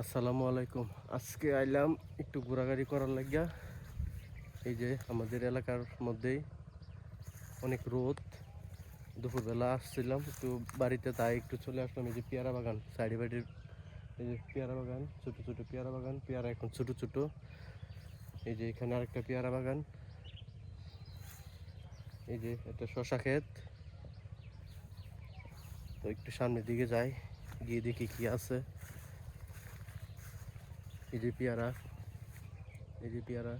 আসসালামু আলাইকুম। আজকে আইলাম একটু ঘোরাঘুরি করার লাগিয়া। এই যে আমাদের এলাকার মধ্যেই অনেক রোদ। দুপুরবেলা আসছিলাম, একটু বাড়িতে তাই একটু চলে আসলাম। এই যে পেয়ারা বাগান, সাইডে বাড়ির এই যে পেয়ারা বাগান, ছোট ছোট পেয়ারা বাগান। পেয়ারা এখন ছোট ছোট। এই যে এখানে আরেকটা পেয়ারা বাগান। এই যে একটা শশা ক্ষেত। তো একটু সামনের দিকে যাই, গিয়ে দেখি কি আছে। এই যে পেয়ারা, এই যে পেয়ারা,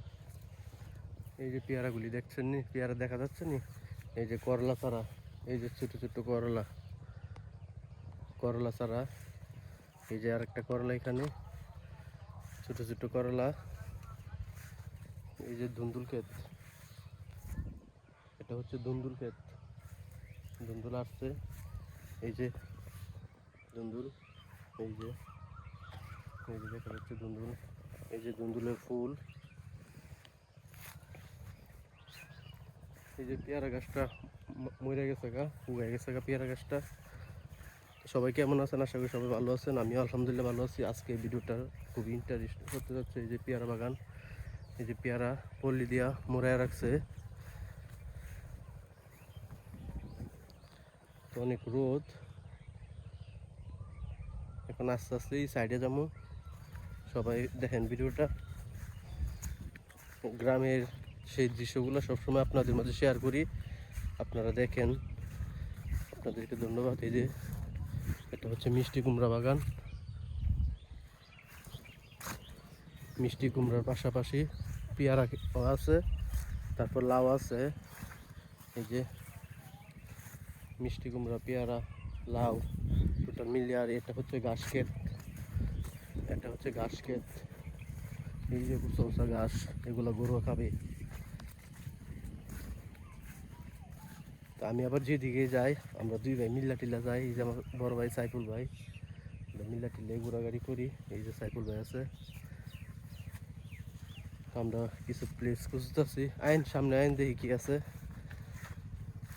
এই যে পেয়ারাগুলি দেখছেন নি? পেয়ারা দেখা যাচ্ছে নি? এই যে করলা চারা, এই যে ছোট ছোট করলা করলা চারা, এই যে আরেকটা করলা এখানে, ছোট ছোট করলা, এই যে ধুন্দুল ক্ষেত, এটা হচ্ছে ধুন্দুল ক্ষেত, ধুন্দুল আসছে, এই যে ধুন্দুল, এই যে এই যে দেখা যাচ্ছে দুন্দুল। এই যে দুন্দুলের ফুল। এই যে পেয়ারা গাছটা মরে গেছে গা উগে গেছে গা পেয়ারা গাছটা। সবাই কেমন আছেন? আশা করি সবাই ভালো আছেন। আমিও আলহামদুলিল্লাহ ভালো আছি। আজকে ভিডিওটা খুবই ইন্টারেস্ট হতে যাচ্ছে। এই যে পেয়ারা বাগান, এই যে পেয়ারা পল্লি দিয়া মোড়ায় রাখছে। তো অনেক রোদ। এখন আস্তে আস্তে এই সাইডে যাব। সবাই দেখেন ভিডিওটা। গ্রামের সেই দৃশ্যগুলো সবসময় আপনাদের মাঝে শেয়ার করি। আপনারা দেখেন, আপনাদেরকে ধন্যবাদ। এই যে, এটা হচ্ছে মিষ্টি কুমড়া বাগান। মিষ্টি কুমড়ার পাশাপাশি পেয়ারা আছে, তারপর লাউ আছে। এই যে, মিষ্টি কুমড়া, পেয়ারা, লাউ, টোটাল মিলিয়ে আর এটা হচ্ছে ঘাস এটা হচ্ছে ঘাস ক্ষেত এই যে চৌসা ঘাস, এগুলো গরু খাবে। তা আমি আবার যেদিকে যাই, আমরা দুই ভাই মিল্লা টিল্লা যাই, এই যে আমার বড় ভাই সাইফুল ভাই। মিল্লা টিল্লায় ঘোরাঘুরি করি, এই যে সাইফুল ভাই আছে। আমরা কিছু প্লেস খুঁজতেছি। আইন, সামনে আইন দেখি কি আছে।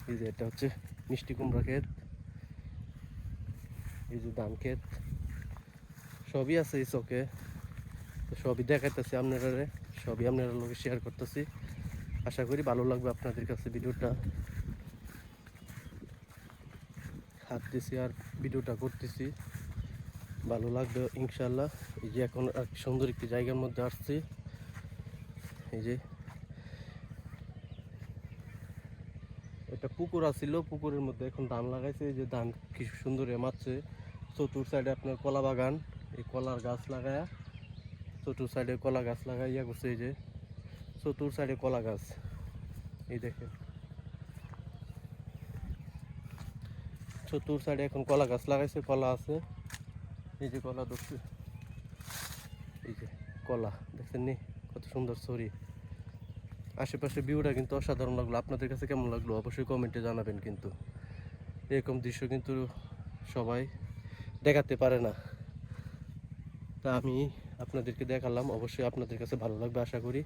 এই যে এটা হচ্ছে মিষ্টি কুমড়া ক্ষেত। এই যে ধান ক্ষেত। সবই আছে এই চোখে। সবই দেখাইতেছি আপনারা সবই আপনারা লোকে শেয়ার করতেছি। আশা করি ভালো লাগবে আপনাদের কাছে ভিডিওটা। হাত দিছি আর ভিডিওটা করতেছি। ভালো লাগবে ইনশাল্লাহ এই যে এখন আর কি সুন্দর একটি জায়গার মধ্যে আসছি। এই যে একটা পুকুর আছিল, পুকুরের মধ্যে এখন ধান লাগাইছে। এই যে ধান কি সুন্দর মারছে। চতুর সাইডে আপনার কলা বাগান এই কলার গাছ লাগায়া, চতুর সাইডে কলা গাছ লাগাইয়া করছে এই যে, চতুর সাইডে কলা গাছ। এই দেখেন। চতুর সাইডে এখন কলা গাছ লাগাইছে, কলা আছে। এই যে কলা ধরছে। এই যে কলা, দেখছেন নি? কত সুন্দর ছড়ি। আশেপাশে ভিউটা কিন্তু অসাধারণ লাগল। আপনাদের কাছে কেমন লাগল? অবশ্যই কমেন্টে জানাবেন কিন্তু। এরকম দৃশ্য কিন্তু সবাই দেখাতে পারে না। তা আমি আপনাদেরকে দেখালাম। অবশ্যই আপনাদের কাছে ভালো লাগবে আশা করি।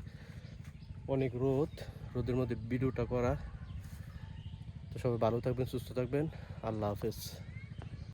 অনেক রোদ, রোদের মধ্যে ভিডিওটা করা। তো সবাই ভালো থাকবেন, সুস্থ থাকবেন। আল্লাহ হাফেজ।